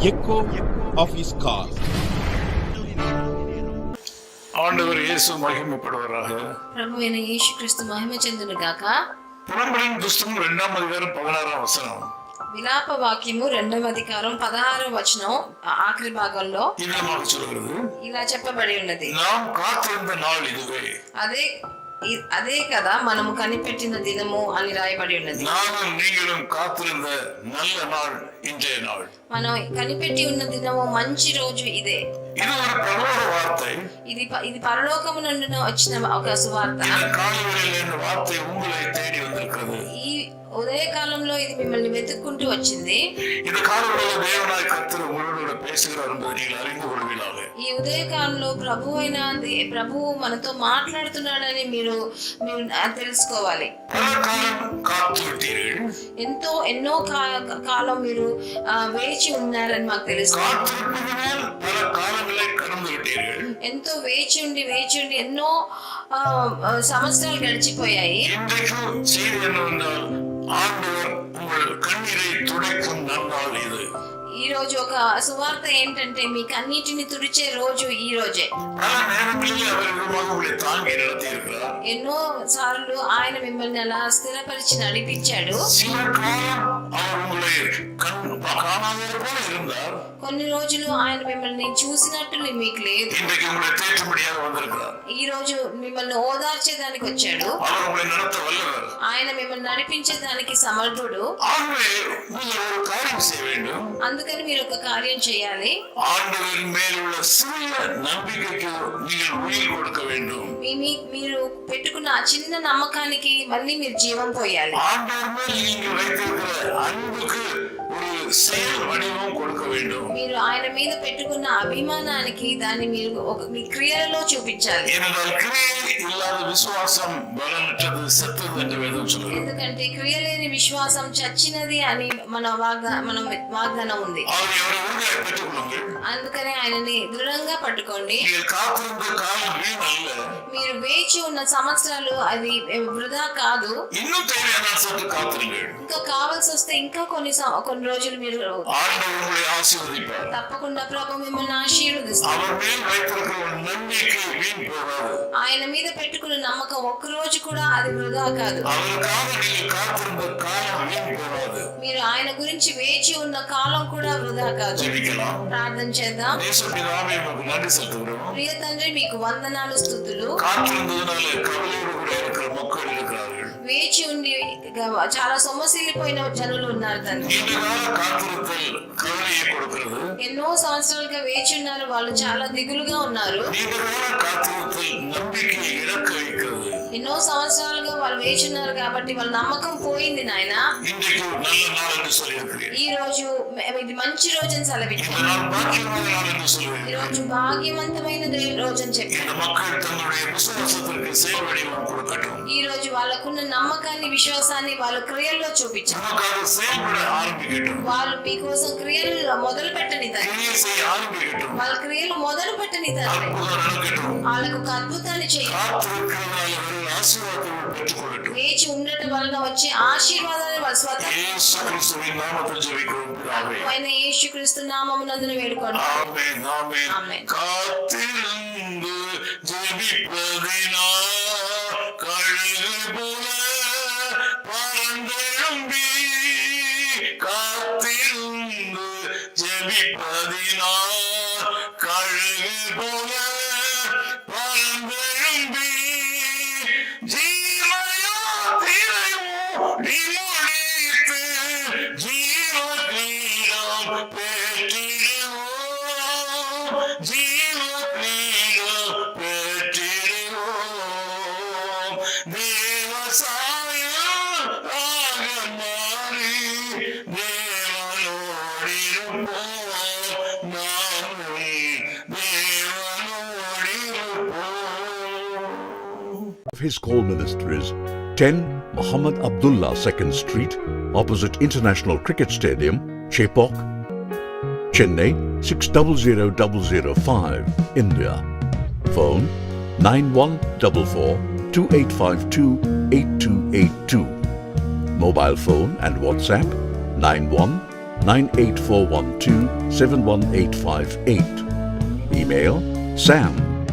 echo of his call. ஆண்டவர் இயேசு மகிமைப்படுவராக ప్రభు అయిన యేసుక్రీస్తు మహిమ చెందును గాక புலம்பலின் புஸ்தகம் இரண்டாம் அதிகாரம் பதினாறாம் வசனம் విలాప వాక్యము రెండవ అధికారం పదహారవ వచనం ఆ- ఆఖరి భాగంలో இவ்விதமாக சொல்கிறது ఇలా చెప్పబడి ఉన్నది நாம் காத்திருந்த நாள் இதுவே అదే ఇ- అదే కదా మనము కనిపెట్టిన దినము అని రాయబడి ఉన్నది நானும் நீங்களும் காத்திருந்த நல்ல நாள் இன்றைய நாள் మనం కనిపెట్టి ఉన్న దినము మంచి రోజు ఇదే இது ஒரு பிரபல வார்த்தை ఇది ప- ఇది పరలోకము నుండి వచ్చిన ఒక సువార్త இந்த காலவெளியில் இந்த வார்த்தை உங்களை தேடி வந்திருக்கிறது ఈ ఉదయ కాలంలో ఇది మిమ్మల్ని వెతుక్కుంటూ వచ్చింది இந்த காலவெளியில் தேவனாய் கர்த்தர் உங்களோட பேசுகிறார் என்பதை நீங்கள் அறிந்து கொள்வீர்களாக ఈ ఉదయ కాలంలో ప్రభు అయిన దే- ప్రభువు మనతో మాట్లాడుతున్నాడని మీరు మీరు తెలుసుకోవాలి பல காலம் காத்து விட்டீர்கள் ఎంతో ఎన్నో కా- కాలం మీరు ఆ, వేచి ఉన్నారని మాకు తెలుసు காத்திருப்பது மேல் பல காலங்களை கடந்து விட்டீர்கள் ఎంతో వేచి ఉండి వేచి ఉండి ఎన్నో ఆ, ఆ, సంవత్సరాలు గడిచిపోయాయి இன்றைக்கும் செய்தி என்னவென்றால் ஆண்டவர் రోజు ఒక సువార్త ఏంటంటే మీకు అన్నిటిని తుడిచే రోజు ఈ రోజే. ఎన్నో సార్లు ఆయన మిమ్మల్ని అలా స్థిరపరిచి నడిపించాడు. కొన్ని రోజులు ఆయన మిమ్మల్ని చూసినట్టు మీకు లేదు. ఈ రోజు మిమ్మల్ని ఓదార్చేదానికి వచ్చాడు. మిమ్మల్ని నడిపించేదానికి సమర్థుడు. అందుకని మీరు ఒక కార్యం చేయాలి. మీరు పెట్టుకున్న ఆ చిన్న నమ్మకానికి మళ్ళీ మీరు జీవం పోయాలి. మీరు ఆయన మీద పెట్టుకున్న అభిమానానికి దాన్ని మీరు ఒక మీ క్రియలలో చూపించాలి. విశ్వాసం ఎందుకంటే క్రియ లేని విశ్వాసం చచ్చినది అని మన మన వాగ్దానం ఉంది. అందుకనే ఆయనని దృఢంగా పట్టుకోండి. మీరు వేచి ఉన్న సంవత్సరాలు అది వృధా కాదు. ఇంకా కావాల్సి వస్తే ఇంకా కొన్ని కొన్ని కొన్ని రోజులు మీరు ஆண்டவர் உங்களை ஆசீர்வதிப்பார் తప్పకుండా ప్రభు మిమ్మల్ని ఆశీర్వదిస్తారు அவர் மேல் வைத்திருக்கிற ஒரு நம்பிக்கை வீண் போகாது ఆయన మీద పెట్టుకున్న నమ్మకం ఒక్క రోజు కూడా అది వృధా కాదు அவருக்காக நீங்கள் காத்திருந்த காலம் வீண் போகாது మీరు ఆయన గురించి వేచి ఉన్న కాలం కూడా వృధా కాదు ஜெபிக்கலாம் ప్రార్థన చేద్దాం தேசப்பிதாவே உமக்கு நன்றி செலுத்துகிறோம் ప్రియ తండ్రి మీకు వందనాలు స్థుతులు காத்திருந்ததுனால கவலையோடு கூட இருக்கிற மக்கள் இருக்கிறார்கள் వేచి ఉండి చాలా సొమ్మసిల్లిపోయిన జనులు ఉన్నారు తండ్రి ఎన్నో సంవత్సరాలుగా వేచి ఉన్నారు వాళ్ళు చాలా దిగులుగా ఉన్నారు. ఎన్నో సంవత్సరాలుగా వాళ్ళు వేచి ఉన్నారు కాబట్టి వాళ్ళ నమ్మకం పోయింది నాయన. ఈ రోజు ఇది మంచి రోజు అని సెలవిట్టారు ఈరోజు భాగ్యవంతమైన రోజు అని చెప్పారు. ఈ రోజు వాళ్ళకున్న నమ్మకాన్ని విశ్వాసాన్ని వాళ్ళ క్రియల్లో చూపించారు. వాళ్ళు మీకోసం క్రియలు మొదలు పెట్టని వాళ్ళ క్రియలు మొదలు పెట్టని వాళ్ళకు అద్భుతాన్ని చేయాలి. காத்திருக்கிறதால் அவர்கள் ஆசீர்வாதத்தை பெற்றுக்கொள்ளட்டும் వేచి ఉండటం వలన వచ్చే ఆశీర్వాదాన్ని వాళ్ళ స్వత இயேசு கிறிஸ்துவின் நாமத்தில் ஜெபிக்கிறோம் பிதாவே ఆయన యేసుక్రీస్తు నామమునందున వేడుకోండి ஆமென் ஆமென் ஆமென். காத்திருந்து ஜெபிப்பதினா கழுகு போல பறந்தெழும்பி காத்திருந்து ஜெபிப்பதினா கழுகு போல Yeah. of his call ministries 10 Muhammad Abdullah 2nd Street, opposite International Cricket Stadium, Chepok, Chennai 600005, India. Phone 9144-2852-8282. Mobile phone and WhatsApp 91 Email sam